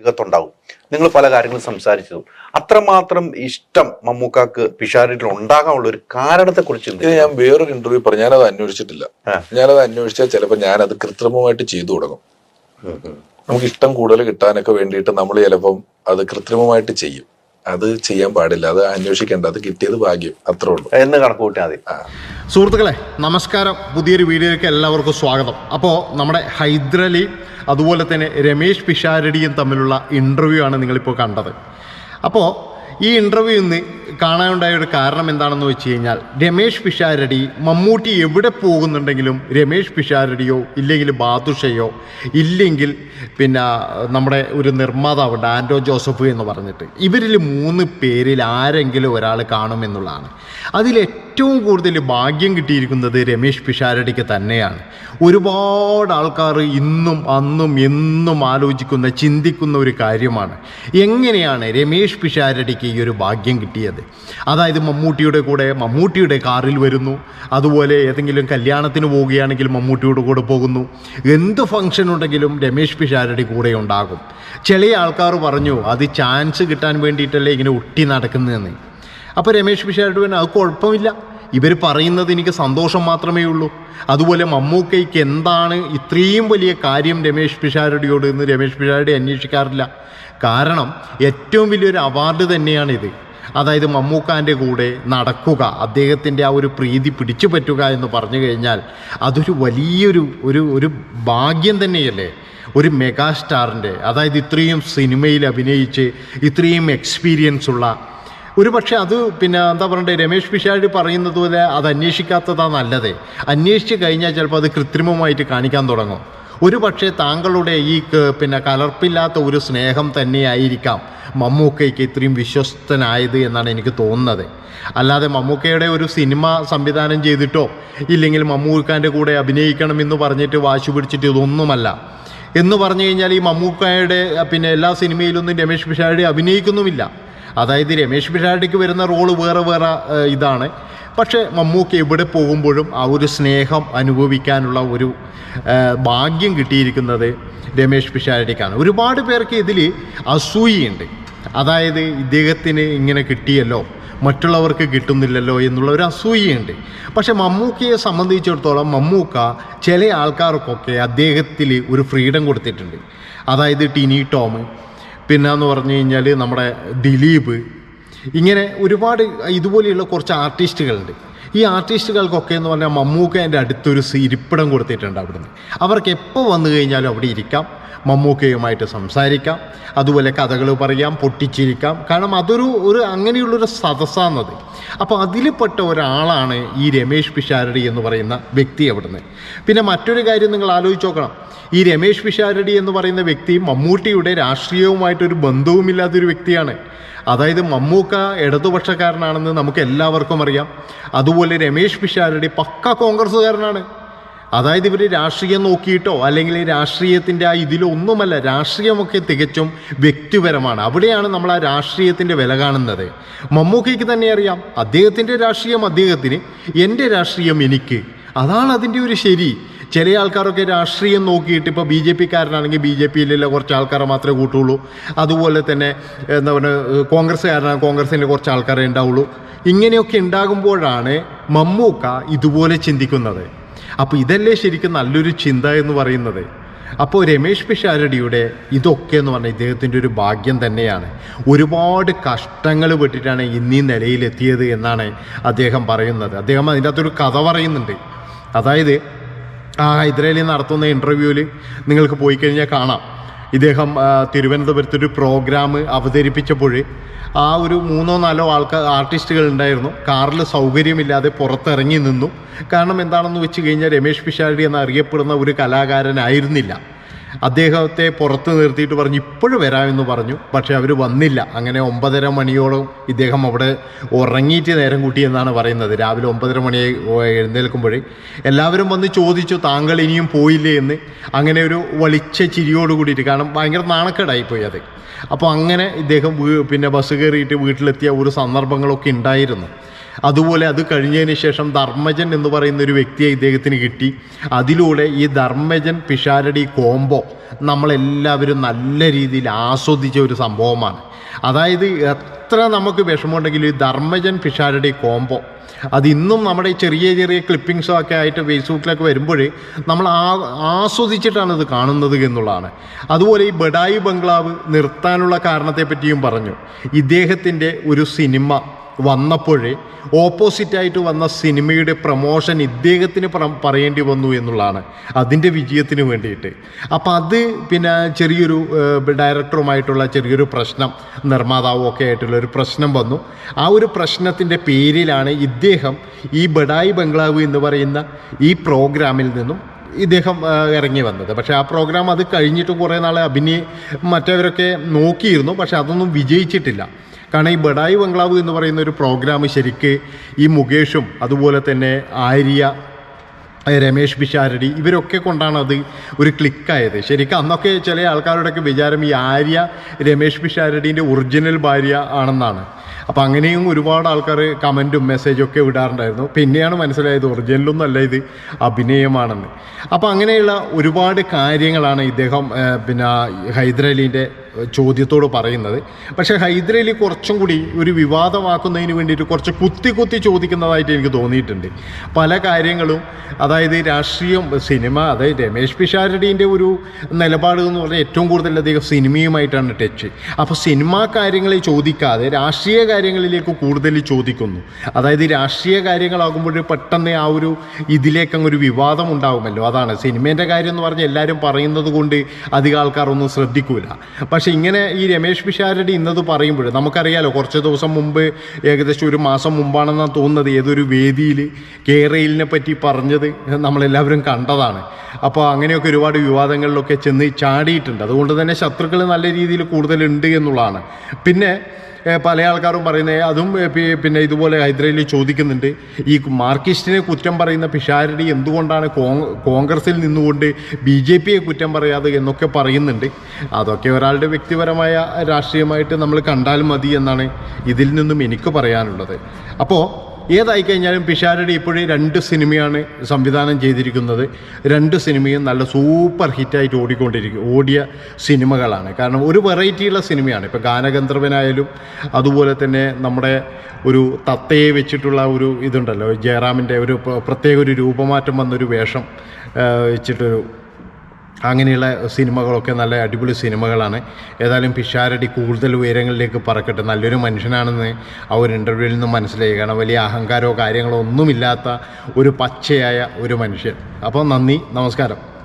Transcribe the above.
യുഗത്തുണ്ടാവും നിങ്ങൾ പല കാര്യങ്ങളും സംസാരിച്ചതും അത്രമാത്രം ഇഷ്ടം മമ്മൂക്കാക്ക് പിഷാരിൽ ഉണ്ടാകാനുള്ള ഒരു കാരണത്തെ കുറിച്ച് ഇത് ഞാൻ വേറൊരു ഇന്റർവ്യൂ പറഞ്ഞു. ഞാനത് അന്വേഷിച്ചിട്ടില്ല. ഞാനത് അന്വേഷിച്ചാൽ ചിലപ്പോൾ ഞാനത് കൃത്രിമമായിട്ട് ചെയ്തു തുടങ്ങും. നമുക്ക് ഇഷ്ടം കൂടുതൽ കിട്ടാനൊക്കെ വേണ്ടിയിട്ട് നമ്മൾ ചിലപ്പം അത് കൃത്രിമമായിട്ട് ചെയ്യും. അത് ചെയ്യാൻ പാടില്ല. അത് അന്വേഷിക്കേണ്ട. അത് കിട്ടിയത് ഭാഗ്യം. അത്രേ ഉള്ളൂ. എന്ന് കണക്ക് കൂട്ടിയാൽ മതി. സുഹൃത്തുക്കളെ നമസ്കാരം. പുതിയൊരു വീഡിയോയിലേക്ക് എല്ലാവർക്കും സ്വാഗതം. അപ്പോൾ നമ്മുടെ ഹൈദരലി അതുപോലെ തന്നെ രമേശ് പിഷാരടിയും തമ്മിലുള്ള ഇന്റർവ്യൂ ആണ് നിങ്ങളിപ്പോൾ കണ്ടത്. അപ്പോൾ ഈ ഇന്റർവ്യൂ ഇന്ന് കാണാനുണ്ടായ ഒരു കാരണം എന്താണെന്ന് വെച്ച് കഴിഞ്ഞാൽ രമേശ് പിഷാരടി മമ്മൂട്ടി എവിടെ പോകുന്നുണ്ടെങ്കിലും രമേശ് പിഷാരടിയോ ഇല്ലെങ്കിൽ ബാദുഷയോ ഇല്ലെങ്കിൽ പിന്നെ നമ്മുടെ ഒരു നിർമ്മാതാവ് ഡാൻഡോ ജോസഫ് എന്ന് പറഞ്ഞിട്ട് ഇവരിൽ മൂന്ന് പേരിൽ ആരെങ്കിലും ഒരാൾ കാണുമെന്നുള്ളതാണ് അതിൽ ഏറ്റവും കൂടുതൽ ഭാഗ്യം കിട്ടിയിരിക്കുന്നത് രമേശ് പിഷാരടിക്ക് തന്നെയാണ്. ഒരുപാട് ആൾക്കാർ ഇന്നും അന്നും എന്നും ആലോചിക്കുന്ന ചിന്തിക്കുന്ന ഒരു കാര്യമാണ്. എങ്ങനെയാണ് രമേശ് പിഷാരടിക്ക് ഈ ഒരു ഭാഗ്യം കിട്ടിയത്? അതായത് മമ്മൂട്ടിയുടെ കൂടെ മമ്മൂട്ടിയുടെ കാറിൽ വരുന്നു. അതുപോലെ ഏതെങ്കിലും കല്യാണത്തിന് പോവുകയാണെങ്കിൽ മമ്മൂട്ടിയുടെ കൂടെ പോകുന്നു. എന്ത് ഫംഗ്ഷൻ ഉണ്ടെങ്കിലും രമേശ് പിഷാരടി കൂടെ ഉണ്ടാകും. ചില ആൾക്കാർ പറഞ്ഞു അത് ചാൻസ് കിട്ടാൻ വേണ്ടിയിട്ടല്ലേ ഇങ്ങനെ ഒട്ടി നടക്കുന്നതെന്ന്? അപ്പോൾ രമേശ് പിഷാരടി പറഞ്ഞു അത് കുഴപ്പമില്ല. ഇവർ പറയുന്നത് എനിക്ക് സന്തോഷം മാത്രമേ ഉള്ളൂ. അതുപോലെ മമ്മൂക്കയ്ക്ക് എന്താണ് ഇത്രയും വലിയ കാര്യം രമേശ് പിഷാരടിയോട് എന്ന് രമേശ് പിഷാരടി അന്വേഷിക്കാറില്ല. കാരണം ഏറ്റവും വലിയൊരു അവാർഡ് തന്നെയാണിത്. അതായത് മമ്മൂക്കാന്റെ കൂടെ നടക്കുക അദ്ദേഹത്തിന്റെ ആ ഒരു പ്രീതി പിടിച്ചു പറ്റുക എന്ന് പറഞ്ഞു കഴിഞ്ഞാൽ അതൊരു വലിയൊരു ഒരു ഒരു ഭാഗ്യം തന്നെയല്ലേ? ഒരു മെഗാസ്റ്റാറിന്റെ അതായത് ഇത്രയും സിനിമയിൽ അഭിനയിച്ച് ഇത്രയും എക്സ്പീരിയൻസ് ഉള്ള ഒരു പക്ഷേ അത് പിന്നെ എന്താ പറയണ്ടേ രമേശ് പിഷാരി പറയുന്നത് പോലെ അത് അന്വേഷിക്കാത്തതാണ് നല്ലതേ. അന്വേഷിച്ച് കഴിഞ്ഞാൽ ചിലപ്പോൾ അത് കൃത്രിമമായിട്ട് കാണിക്കാൻ തുടങ്ങും. ഒരു പക്ഷേ താങ്കളുടെ ഈ പിന്നെ കലർപ്പില്ലാത്ത ഒരു സ്നേഹം തന്നെയായിരിക്കാം മമ്മൂക്കയ്ക്ക് ഇത്രയും വിശ്വസ്തനായത് എന്നാണ് എനിക്ക് തോന്നുന്നത്. അല്ലാതെ മമ്മൂക്കയുടെ ഒരു സിനിമ സംവിധാനം ചെയ്തിട്ടോ ഇല്ലെങ്കിൽ മമ്മൂക്കാന്റെ കൂടെ അഭിനയിക്കണമെന്ന് പറഞ്ഞിട്ട് വാശി പിടിച്ചിട്ട് ഇതൊന്നുമല്ല. എന്ന് പറഞ്ഞു കഴിഞ്ഞാൽ ഈ മമ്മൂക്കയുടെ പിന്നെ എല്ലാ സിനിമയിലൊന്നും രമേശ് പിഷാരടി അഭിനയിക്കുന്നുമില്ല. അതായത് രമേശ് പിഷാരടിക്ക് വരുന്ന റോൾ വേറെ വേറെ ഇതാണ്. പക്ഷേ മമ്മൂക്ക് എവിടെ പോകുമ്പോഴും ആ ഒരു സ്നേഹം അനുഭവിക്കാനുള്ള ഒരു ഭാഗ്യം കിട്ടിയിരിക്കുന്നത് രമേശ് പിഷാരടിക്കാണ് ഒരുപാട് പേർക്ക് ഇതിൽ അസൂയയുണ്ട്. അതായത് ഇദ്ദേഹത്തിന് ഇങ്ങനെ കിട്ടിയല്ലോ മറ്റുള്ളവർക്ക് കിട്ടുന്നില്ലല്ലോ എന്നുള്ള ഒരു അസൂയയുണ്ട്. പക്ഷേ മമ്മൂക്കയെ സംബന്ധിച്ചിടത്തോളം മമ്മൂക്ക ചില ആൾക്കാർക്കൊക്കെ അദ്ദേഹത്തിൽ ഒരു ഫ്രീഡം കൊടുത്തിട്ടുണ്ട്. അതായത് ടിനി ടോം പിന്നെ എന്ന് പറഞ്ഞു കഴിഞ്ഞാൽ നമ്മുടെ ദിലീപ്. ഇങ്ങനെ ഒരുപാട് ഇതുപോലെയുള്ള കുറച്ച് ആർട്ടിസ്റ്റുകളുണ്ട്. ഈ ആർട്ടിസ്റ്റുകൾക്കൊക്കെ എന്ന് പറഞ്ഞാൽ മമ്മൂക്കേന്റെ അടുത്തൊരു ഇരിപ്പിടം കൊടുത്തിട്ടുണ്ട് അവിടുന്ന്. അവർക്ക് എപ്പോൾ വന്നു കഴിഞ്ഞാലും അവിടെ ഇരിക്കാം. മമ്മൂക്കയുമായിട്ട് സംസാരിക്കാം അതുപോലെ കഥകൾ പറയാം പൊട്ടിച്ചിരിക്കാം. കാരണം അതൊരു ഒരു അങ്ങനെയുള്ളൊരു സദസ്സാന്നത് അപ്പോൾ അതിൽപ്പെട്ട ഒരാളാണ് ഈ രമേഷ് പിഷാരടി എന്ന് പറയുന്ന വ്യക്തി അവിടുന്ന്. പിന്നെ മറ്റൊരു കാര്യം നിങ്ങൾ ആലോചിച്ച് നോക്കണം. ഈ രമേഷ് പിഷാരടി എന്ന് പറയുന്ന വ്യക്തി മമ്മൂട്ടിയുടെ രാഷ്ട്രീയവുമായിട്ടൊരു ബന്ധവുമില്ലാത്തൊരു വ്യക്തിയാണ്. അതായത് മമ്മൂക്ക ഇടതുപക്ഷക്കാരനാണെന്ന് നമുക്ക് എല്ലാവർക്കും അറിയാം. അതുപോലെ രമേഷ് പിഷാരടി പക്ക കോൺഗ്രസ്സുകാരനാണ്. അതായത് ഇവർ രാഷ്ട്രീയം നോക്കിയിട്ടോ അല്ലെങ്കിൽ രാഷ്ട്രീയത്തിന്റെ ആ ഇതിലൊന്നുമല്ല രാഷ്ട്രീയമൊക്കെ തികച്ചും വ്യക്തിപരമാണ്. അവിടെയാണ് നമ്മൾ ആ രാഷ്ട്രീയത്തിന്റെ വില കാണുന്നത്. മമ്മൂക്കയ്ക്ക് തന്നെ അറിയാം അദ്ദേഹത്തിന്റെ രാഷ്ട്രീയം അദ്ദേഹത്തിന് എന്റെ രാഷ്ട്രീയം എനിക്ക്. അതാണ് അതിന്റെ ഒരു ശരി. ചില ആൾക്കാരൊക്കെ രാഷ്ട്രീയം നോക്കിയിട്ട് ഇപ്പോൾ ബി ജെ പിക്കാരനാണെങ്കിൽ ബി ജെ പിയിലുള്ള കുറച്ച് ആൾക്കാരെ മാത്രമേ കൂട്ടുള്ളൂ. അതുപോലെ തന്നെ എന്താ പറയുക കോൺഗ്രസ്സുകാരനാണ് കോൺഗ്രസിന്റെ കുറച്ച് ആൾക്കാരെ ഉണ്ടാവുള്ളൂ. ഇങ്ങനെയൊക്കെ ഉണ്ടാകുമ്പോഴാണ് മമ്മൂക്ക ഇതുപോലെ ചിന്തിക്കുന്നത്. അപ്പോൾ ഇതല്ലേ ശരിക്കും നല്ലൊരു ചിന്ത എന്ന് പറയുന്നത്. അപ്പോൾ രമേശ് പിഷാരടിയുടെ ഇതൊക്കെ എന്ന് പറഞ്ഞാൽ ഇദ്ദേഹത്തിന്റെ ഒരു ഭാഗ്യം തന്നെയാണ്. ഒരുപാട് കഷ്ടങ്ങൾ പെട്ടിട്ടാണ് ഇന്നീ നിലയിലെത്തിയത് എന്നാണ് അദ്ദേഹം പറയുന്നത്. അദ്ദേഹം അതിന്റെ അകത്തൊരു കഥ പറയുന്നുണ്ട്. അതായത് ആ ഹൈദരാലി നടത്തുന്ന ഇന്റർവ്യൂവിൽ നിങ്ങൾക്ക് പോയി കഴിഞ്ഞാൽ കാണാം. ഇദ്ദേഹം തിരുവനന്തപുരത്ത് ഒരു പ്രോഗ്രാം അവതരിപ്പിച്ചപ്പോൾ ആ ഒരു മൂന്നോ നാലോ ആൾക്കാർ ആർട്ടിസ്റ്റുകൾ ഉണ്ടായിരുന്നു. കാറിൽ സൗകര്യമില്ലാതെ പുറത്തിറങ്ങി നിന്നു. കാരണം എന്താണെന്ന് വെച്ച് കഴിഞ്ഞാൽ രമേശ് പിഷാരടി എന്നറിയപ്പെടുന്ന ഒരു കലാകാരനായിരുന്നില്ല. അദ്ദേഹത്തെ പുറത്ത് നിർത്തിയിട്ട് പറഞ്ഞു ഇപ്പോഴും വരാമെന്ന് പറഞ്ഞു. പക്ഷേ അവർ വന്നില്ല. അങ്ങനെ ഒമ്പതര മണിയോളം ഇദ്ദേഹം അവിടെ ഉറങ്ങിയിട്ട് നേരം കൂട്ടി എന്നാണ് പറയുന്നത്. രാവിലെ ഒമ്പതര മണി എഴുന്നേൽക്കുമ്പോഴേ എല്ലാവരും വന്ന് ചോദിച്ചു താങ്കൾ ഇനിയും പോയില്ലേ എന്ന്? അങ്ങനെ ഒരു വളിച്ച ചിരിയോട് കൂടിയിട്ട് കാരണം ഭയങ്കര നാണക്കേടായിപ്പോയി അത്. അപ്പോൾ അങ്ങനെ ഇദ്ദേഹം പിന്നെ ബസ് കയറിയിട്ട് വീട്ടിലെത്തിയ ഒരു സന്ദർഭങ്ങളൊക്കെ ഉണ്ടായിരുന്നു. അതുപോലെ അത് കഴിഞ്ഞതിന് ശേഷം ധർമ്മജൻ എന്ന് പറയുന്ന ഒരു വ്യക്തിയെ ഇദ്ദേഹത്തിന് കിട്ടി. അതിലൂടെ ഈ ധർമ്മജൻ പിഷാരടി കോംബോ നമ്മളെല്ലാവരും നല്ല രീതിയിൽ ആസ്വദിച്ച ഒരു സംഭവമാണ്. അതായത് എത്ര നമുക്ക് വിഷമമുണ്ടെങ്കിലും ഈ ധർമ്മജൻ പിഷാരടി കോംബോ അത് ഇന്നും നമ്മുടെ ചെറിയ ചെറിയ ക്ലിപ്പിങ്സോ ഒക്കെ ആയിട്ട് ഫേസ്ബുക്കിലൊക്കെ വരുമ്പോഴേ നമ്മൾ ആ ആസ്വദിച്ചിട്ടാണ് ഇത് കാണുന്നത് എന്നുള്ളതാണ്. അതുപോലെ ഈ ബഡായി ബംഗ്ലാവ് നിർത്താനുള്ള കാരണത്തെപ്പറ്റിയും പറഞ്ഞു. ഇദ്ദേഹത്തിന്റെ ഒരു സിനിമ വന്നപ്പോഴേ ഓപ്പോസിറ്റായിട്ട് വന്ന സിനിമയുടെ പ്രമോഷൻ ഇദ്ദേഹത്തിന് പറയേണ്ടി വന്നു എന്നുള്ളതാണ് അതിന്റെ വിജയത്തിന് വേണ്ടിയിട്ട്. അപ്പോൾ അത് പിന്നെ ചെറിയൊരു ഡയറക്ടറുമായിട്ടുള്ള ചെറിയൊരു പ്രശ്നം നിർമ്മാതാവും ഒക്കെ ആയിട്ടുള്ള ഒരു പ്രശ്നം വന്നു. ആ ഒരു പ്രശ്നത്തിന്റെ പേരിലാണ് ഇദ്ദേഹം ഈ ബഡായി ബംഗ്ലാവ് എന്ന് പറയുന്ന ഈ പ്രോഗ്രാമിൽ നിന്നും ഇദ്ദേഹം ഇറങ്ങി വന്നത്. പക്ഷേ ആ പ്രോഗ്രാം അത് കഴിഞ്ഞിട്ട് കുറേ നാൾ അഭിനയ മറ്റവരൊക്കെ നോക്കിയിരുന്നു. പക്ഷേ അതൊന്നും വിജയിച്ചിട്ടില്ല. കാരണം ഈ ബഡായി ബംഗ്ലാവ് എന്ന് പറയുന്ന ഒരു പ്രോഗ്രാം ശരിക്ക് ഈ മുകേഷും അതുപോലെ തന്നെ ആര്യ രമേഷ് പിഷാരടി ഇവരൊക്കെ കൊണ്ടാണ് അത് ഒരു ക്ലിക്കായത്. ശരിക്കും അന്നൊക്കെ ചില ആൾക്കാരുടെയൊക്കെ വിചാരം ഈ ആര്യ രമേഷ് പിഷാരടീന്റെ ഒറിജിനൽ ഭാര്യ ആണെന്നാണ്. അപ്പോൾ അങ്ങനെയും ഒരുപാട് ആൾക്കാർ കമന്റും മെസ്സേജും ഒക്കെ വിടാറുണ്ടായിരുന്നു പിന്നെയാണ് മനസ്സിലായത് ഒറിജിനലൊന്നും അല്ല ഇത് അഭിനയമാണെന്ന്. അപ്പോൾ അങ്ങനെയുള്ള ഒരുപാട് കാര്യങ്ങളാണ് ഇദ്ദേഹം പിന്നെ ഹൈദരലീന്റെ ചോദ്യത്തോട് പറയുന്നത്. പക്ഷേ ഹൈദരലി കുറച്ചും കൂടി ഒരു വിവാദമാക്കുന്നതിന് വേണ്ടിയിട്ട് കുറച്ച് കുത്തി കുത്തി ചോദിക്കുന്നതായിട്ട് എനിക്ക് തോന്നിയിട്ടുണ്ട്. പല കാര്യങ്ങളും അതായത് രാഷ്ട്രീയം സിനിമ അതായത് രമേശ് പിഷാരടീന്റെ ഒരു നിലപാട് എന്ന് പറഞ്ഞാൽ ഏറ്റവും കൂടുതൽ അദ്ദേഹം സിനിമയുമായിട്ടാണ് ടച്ച്. അപ്പോൾ സിനിമാ കാര്യങ്ങളെ ചോദിക്കാതെ രാഷ്ട്രീയ കാര്യങ്ങളിലേക്ക് കൂടുതൽ ചോദിക്കുന്നു. അതായത് രാഷ്ട്രീയ കാര്യങ്ങളാകുമ്പോൾ പെട്ടെന്ന് ആ ഒരു ഇതിലേക്ക് ഒരു വിവാദം ഉണ്ടാകുമല്ലോ അതാണ് സിനിമേന്റെ കാര്യം എന്ന് പറഞ്ഞാൽ എല്ലാവരും പറയുന്നത് കൊണ്ട് അധികം ആൾക്കാരൊന്നും ശ്രദ്ധിക്കൂല. പക്ഷേ ഇങ്ങനെ ഈ രമേശ് പിഷാരടി ഇന്നത് പറയുമ്പോൾ നമുക്കറിയാലോ കുറച്ച് ദിവസം മുമ്പ് ഏകദേശം ഒരു മാസം മുമ്പാണെന്നാണ് തോന്നുന്നത് ഏതൊരു വേദിയിൽ കേരളിനെ പറ്റി പറഞ്ഞത് നമ്മളെല്ലാവരും കണ്ടതാണ്. അപ്പോൾ അങ്ങനെയൊക്കെ ഒരുപാട് വിവാദങ്ങളിലൊക്കെ ചെന്ന് ചാടിയിട്ടുണ്ട്. അതുകൊണ്ട് തന്നെ ശത്രുക്കൾ നല്ല രീതിയിൽ കൂടുതലുണ്ട് എന്നുള്ളതാണ്. പിന്നെ പല ആൾക്കാരും പറയുന്നത് അതും പിന്നെ ഇതുപോലെ ഹൈദരാബാദിൽ ചോദിക്കുന്നുണ്ട്. ഈ മാർക്കിസ്റ്റിനെ കുറ്റം പറയുന്ന പിഷാരടി എന്തുകൊണ്ടാണ് കോൺഗ്രസിൽ നിന്നുകൊണ്ട് ബി ജെ പിയെ കുറ്റം പറയാതെ എന്നൊക്കെ പറയുന്നുണ്ട്. അതൊക്കെ ഒരാളുടെ വ്യക്തിപരമായ രാഷ്ട്രീയമായിട്ട് നമ്മൾ കണ്ടാൽ മതി എന്നാണ് ഇതിൽ നിന്നും എനിക്ക് പറയാനുള്ളത്. അപ്പോൾ ഏതായി കഴിഞ്ഞാലും പിഷാരടി ഇപ്പോഴും രണ്ട് സിനിമയാണ് സംവിധാനം ചെയ്തിരിക്കുന്നത്. രണ്ട് സിനിമയും നല്ല സൂപ്പർ ഹിറ്റായിട്ട് ഓടിക്കൊണ്ടിരിക്കും ഓടിയ സിനിമകളാണ്. കാരണം ഒരു വെറൈറ്റിയുള്ള സിനിമയാണ്. ഇപ്പോൾ ഗാനഗന്ധർവനായാലും അതുപോലെ തന്നെ നമ്മുടെ ഒരു തത്തയെ വെച്ചിട്ടുള്ള ഒരു ഇതുണ്ടല്ലോ ജയറാമിന്റെ ഒരു പ്ര- പ്രത്യേക ഒരു രൂപമാറ്റം വന്നൊരു വേഷം വെച്ചിട്ടൊരു അങ്ങനെയുള്ള സിനിമകളൊക്കെ നല്ല അടിപൊളി സിനിമകളാണ്. ഏതായാലും പിഷാരടി കൂടുതൽ ഉയരങ്ങളിലേക്ക് പറക്കട്ടെ. നല്ലൊരു മനുഷ്യനാണെന്ന് ആ ഒരു ഇന്റർവ്യൂവിൽ നിന്ന് മനസ്സിലായി. കാരണം വലിയ അഹങ്കാരമോ കാര്യങ്ങളോ ഒന്നുമില്ലാത്ത ഒരു പച്ചയായ ഒരു മനുഷ്യൻ. അപ്പോൾ നന്ദി നമസ്കാരം.